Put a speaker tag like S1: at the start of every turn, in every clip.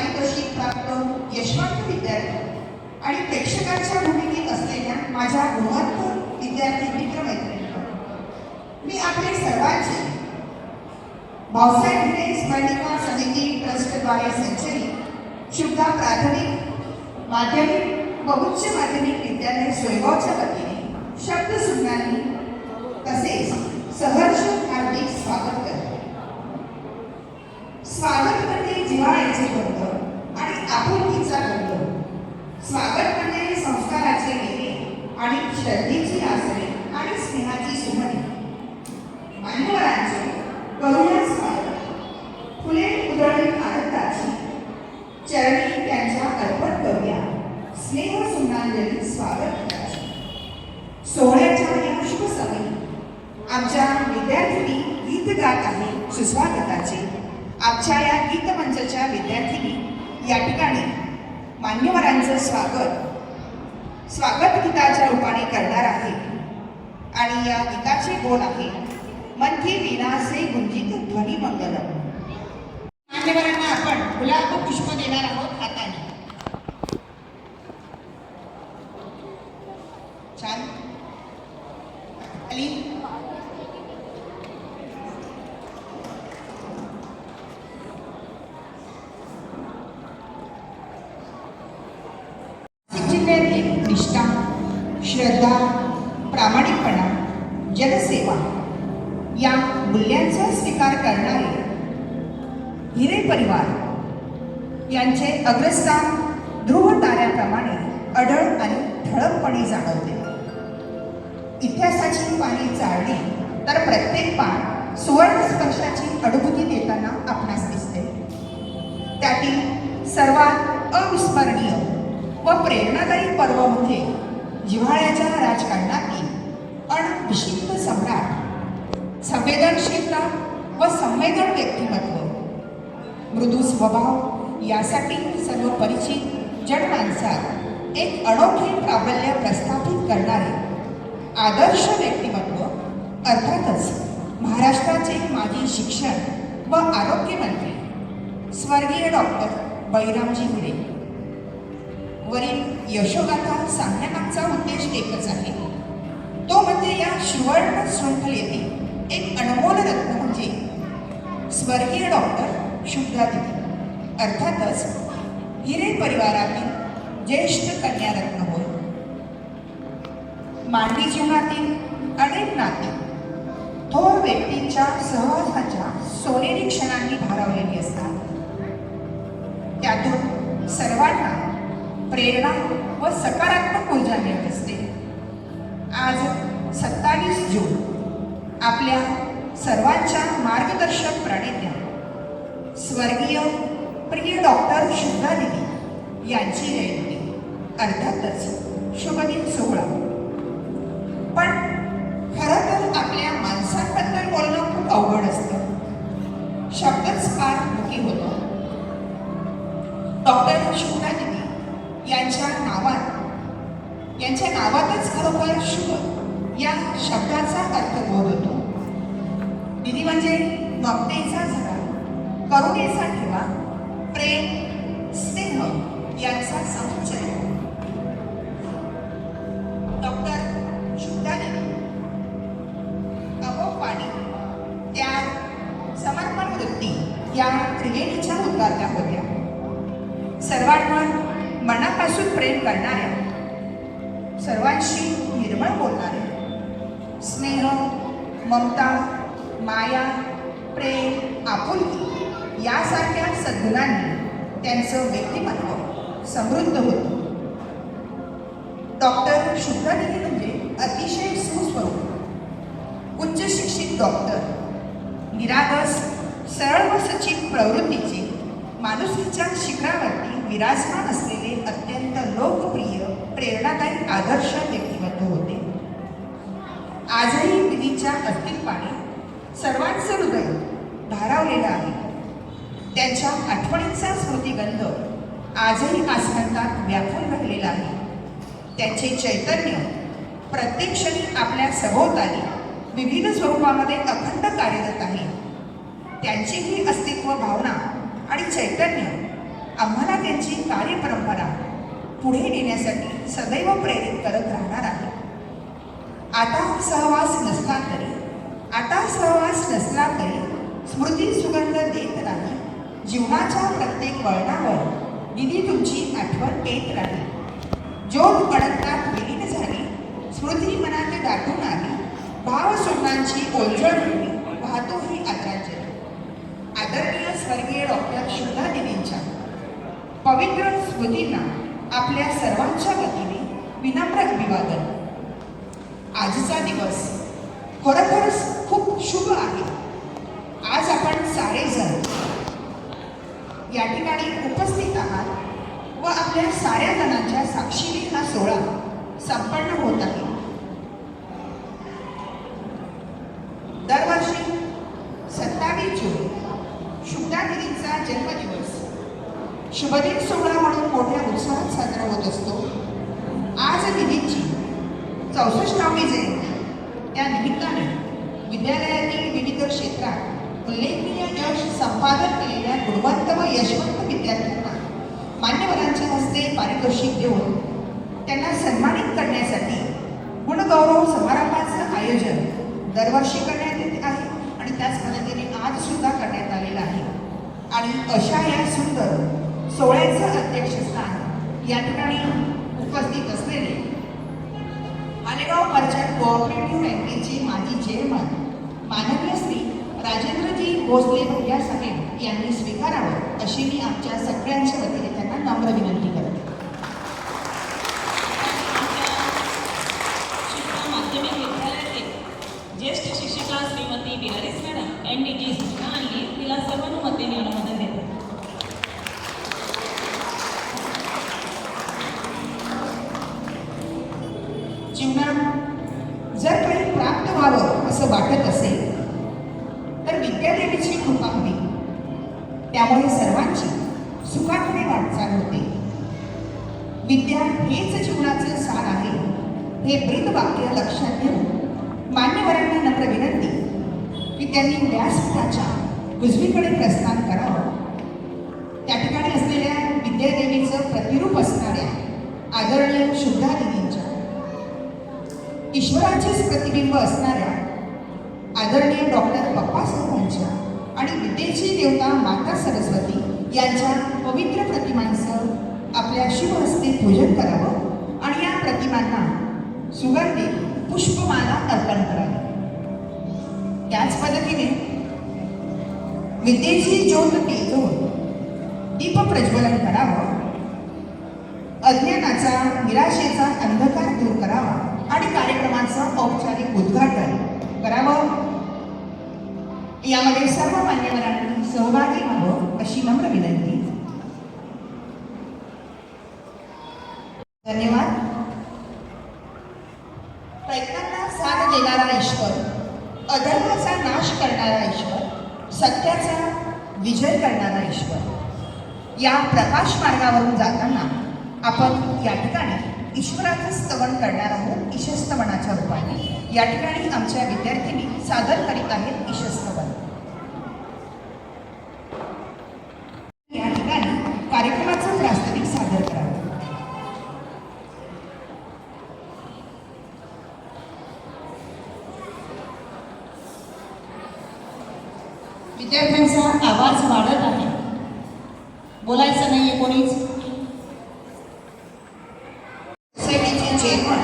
S1: पारितोषिक प्राप्त यशवंत विद्यार्थी आणि प्रेक्षकांच्या भूमिकेत असलेल्या माझ्या गुणवंत विद्यार्थी मित्र मैत्रिणी मी आपले सर्वांचे भाऊसाहेब भिडे स्मरणिका समिती ट्रस्टद्वारे संचलित शुद्धा प्राथमिक माध्यमिक व उच्च माध्यमिक विद्यालय सोयगावच्या वतीने शब्द सुज्ञानी तसेच सहर्ष हार्दिक स्वागत करतो. स्वागत म्हणजे जिव्हाळ्याचे गंध आणि आपुलकीचा गंध स्वागत म्हणजे संस्काराचे वेगे आणि श्रद्धेची आसरे आणि स्नेहाची सुमने. मान्यवरांचे करुणा स्वागत. फुले उधळी आनंदाची चरणी त्यांच्या अर्पण करूया. स्नेह सुमनांजली स्वागत सोहळ्याच्या या शुभ समयी आमच्या विद्यार्थिनी गीत गात आहे सुस्वागताचे. आमच्या या गीत मंचच्या विद्यार्थिनी या ठिकाणी मान्यवरांचं स्वागत. स्वागत गीताच्या रूपाने करणार आहे. आणि या गीताचे बोल आहे मंथी विनासे गुंजित ध्वनी मंगलम. मान्यवरांना आपण गुलाब पुष्प देणार आहोत. जिल्ह्यातील निष्ठा श्रद्धा प्रामाणिकपणा जनसेवा या मूल्यांचा स्वीकार करणारे हिरे परिवार यांचे अग्रस्थान ध्रुव ताऱ्याप्रमाणे अढळ आणि ठळकपणे जाणवते. इतिहासाची पाने चाळली तर प्रत्येक पान सुवर्ण स्पर्शाची अनुभूती देताना आपणास दिसते. त्यातील सर्वात अविस्मरणीय व प्रेरणादायी पर्वमध्ये जिव्हाळ्याच्या राजकारणातील अणभिषिक्त सम्राट संवेदनशीलता व संवेदन व्यक्तिमत्व. मृदू स्वभाव यासाठी सर्व परिचित जनमानसात एक अनोखे प्राबल्य प्रस्थापित करणारे आदर्श व्यक्तिमत्व अर्थातच महाराष्ट्राचे माजी शिक्षण व आरोग्यमंत्री स्वर्गीय डॉक्टर बळीरामजी हिरे वरील यशोगाथा सांगण्यामागचा उद्देश एकच आहे. तो म्हणजे या सुवर्ण शृंखलेतील एक अनमोल रत्न म्हणजे स्वर्गीय डॉक्टर शुभ्रादिती अर्थातच हिरे परिवारातील ज्येष्ठ कन्यारत्न होय. मानवी जीवनातील अनेक नाती थोर व्यक्तींच्या सहवासाच्या सोनेरी क्षणांनी भारावलेली असतात. त्यातून सर्वांना प्रेरणा व सकारात्मक ऊर्जा मिळत असते. आज सत्तावीस जून आपल्या सर्वांच्या मार्गदर्शक प्रणेत्या स्वर्गीय प्रिय डॉक्टर शुद्धादेवी यांची जयंती. अर्थातच शुभदिन सोहळा. पण खरं तर आपल्या माणसांबद्दल बोलणं खूप अवघड असतं. शब्दच फार दुखी होतो. डॉक्टर शुद्धा दिदी यांच्या त्यांच्या नावातच खरोखर शुभ या शब्दाचा अर्थ बोध होतो. दिदी म्हणजे ममतेचा झरा करुणेचा ठेवा प्रेम स्नेह यांचा समुच्चय. डॉक्टर शुद्धा देवी अहोपाणी त्या समर्पण वृत्ती या त्रिवेणीच्या उद्गारल्या होत्या. सर्वांवर मनापासून प्रेम करणाऱ्या सर्वांशी निर्मळ बोलणारे. स्नेह ममता माया प्रेम आपुलकी यासारख्या सद्गुणांनी त्यांचं व्यक्तिमत्व समृद्ध होतं. डॉक्टर शुद्धादेवी म्हणजे अतिशय सुस्वरूप उच्च शिक्षित डॉक्टर निरागस सरळ व सचित प्रवृत्तीचे माणुसकीच्या शिखरावरती विराजमान असलेले अत्यंत लोकप्रिय प्रेरणादायी आदर्श व्यक्तिमत्व होते. आजही विधीच्या अस्तित्वाने सर्वांचं हृदय भारावलेलं आहे. त्यांच्या आठवणींचा स्मृतिगंध आजही आसमंतात व्यापून राहिलेला आहे. त्यांचे चैतन्य प्रत्येक क्षणी आपल्या सभोवताली विविध स्वरूपामध्ये अखंड कार्यरत आहे. त्यांची ही अस्तित्व भावना आणि चैतन्य आम्हाला त्यांची कार्यपरंपरा पुढे नेण्यासाठी सदैव प्रेरित करत राहणार आहे. आता सहवास नसला तरी आता सहवास नसला तरी स्मृती सुगंध देत राही जीवनाच्या प्रत्येक वळणावर दिदी तुमची आठवण येत राहील. ज्योत अडकतात विलीन झाली स्मृती मनात दाटून आली भाव सुगणांची होती वाहतो ही आचार्य आदरणीय स्वर्गीय डॉक्टर शुद्धा देवींच्या पवित्र स्मृतींना आपल्या सर्वांच्या वतीने विनम्र अभिवादन. आजचा दिवस खरोखरच खूप शुभ आहे. आज आपण सारेजण या ठिकाणी उपस्थित आहात व आपल्या साऱ्या जणांच्या साक्षीने हा सोहळा संपन्न होत आहे दरवर्षी सत्तावीस जून शुभदा दिदींचा जन्मदिवस शुभदिन सोहळा म्हणून मोठ्या उत्साहात साजरा होत असतो. आज दिदींची चौसष्टावी जयंती. त्या निमित्ताने विद्यालयातील विविध क्षेत्रात उल्लेखनीय यश संपादन केलेल्या गुणवंत व यशवंत विद्यार्थ्यांना मान्यवरांच्या हस्ते पारितोषिक देऊन त्यांना सन्मानित करण्यासाठी गुणगौरव समारंभाचं आयोजन दरवर्षी करण्यात येत आहे आणि त्याच पद्धतीने आज सुद्धा करण्यात आलेलं आहे. आणि अशा या सुंदर सोहळ्याचं अध्यक्षस्थान या ठिकाणी उपस्थित असलेले मालेगाव मर्चंट कोऑपरेटिव्ह बँकेचे माजी चेअरमन माननीय श्री राजेंद्रजी भोसले भैया साहेब यांनी स्वीकारावं अशी मी आमच्या सगळ्यांच्या वतीने त्यांना नम्र विनंती जर प्राप्त व्हावं असं वाटत असेल तर विद्यादेवीची कृपा हवी त्यामुळे सर्वांची सुखाकडे वाटचाल होते. विद्या हेच जीवनाचे सार आहे हे ब्रीद वाक्य लक्षात घेऊन मान्यवरांना नम्र विनंती की त्यांनी व्यासपीठाच्या उजवीकडे प्रस्थान करावं. त्या ठिकाणी असलेल्या विद्यादेवीचं प्रतिरूप असणाऱ्या आदरणीय शुद्धादेवी ईश्वराचेच प्रतिबिंब असणाऱ्या आदरणीय डॉक्टर बाप्पासाहेबांच्या आणि विद्येची देवता माता सरस्वती यांच्या पवित्र प्रतिमांचं आपल्या शुभ हस्ते पूजन करावं आणि या प्रतिमांना सुगंधित पुष्पमाला अर्पण करावी. त्याच पद्धतीने विद्येची ज्योत तेजवून दीप प्रज्वलन करावं. अज्ञानाचा निराशेचा अंधकार दूर करावा. आणि कार्यक्रमाचं औपचारिक उद्घाटन करावं. यामध्ये सर्व मान्यवरांनी सहभागी व्हावं अशी नम्र विनंती. धन्यवाद. प्रयत्नांना साथ देणारा ईश्वर अधर्माचा नाश करणारा ईश्वर सत्याचा विजय करणारा ईश्वर. या प्रकाश मार्गावरून जाताना आपण या ठिकाणी ईश्वराचं स्तवन करणार आहोत ईशस्तवनाच्या रूपाने. या ठिकाणी आमच्या विद्यार्थिनी सादर करीत आहेत ईशस्तवन. या ठिकाणी कार्यक्रमाचं प्रास्ताविक सादर करावं
S2: विद्यार्थ्यांचा आवाज वाढत आहे. बोलायचं नाहीये कोणीच.
S1: जेवण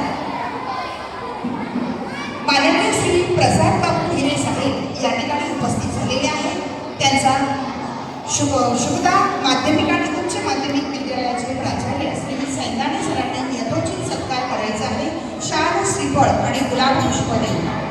S1: माननीय श्री प्रसाद बाबू हिरे साहेब या ठिकाणी उपस्थित झालेले आहेत. त्यांचा शुभ शुभदा माध्यमिक आणि उच्च माध्यमिक विद्यालयाचे प्राचार्य श्री सैंदाणे सरांनी यथोचित सत्कार करायचा आहे. शाल श्रीफळ आणि गुलाब पुष्प देऊन.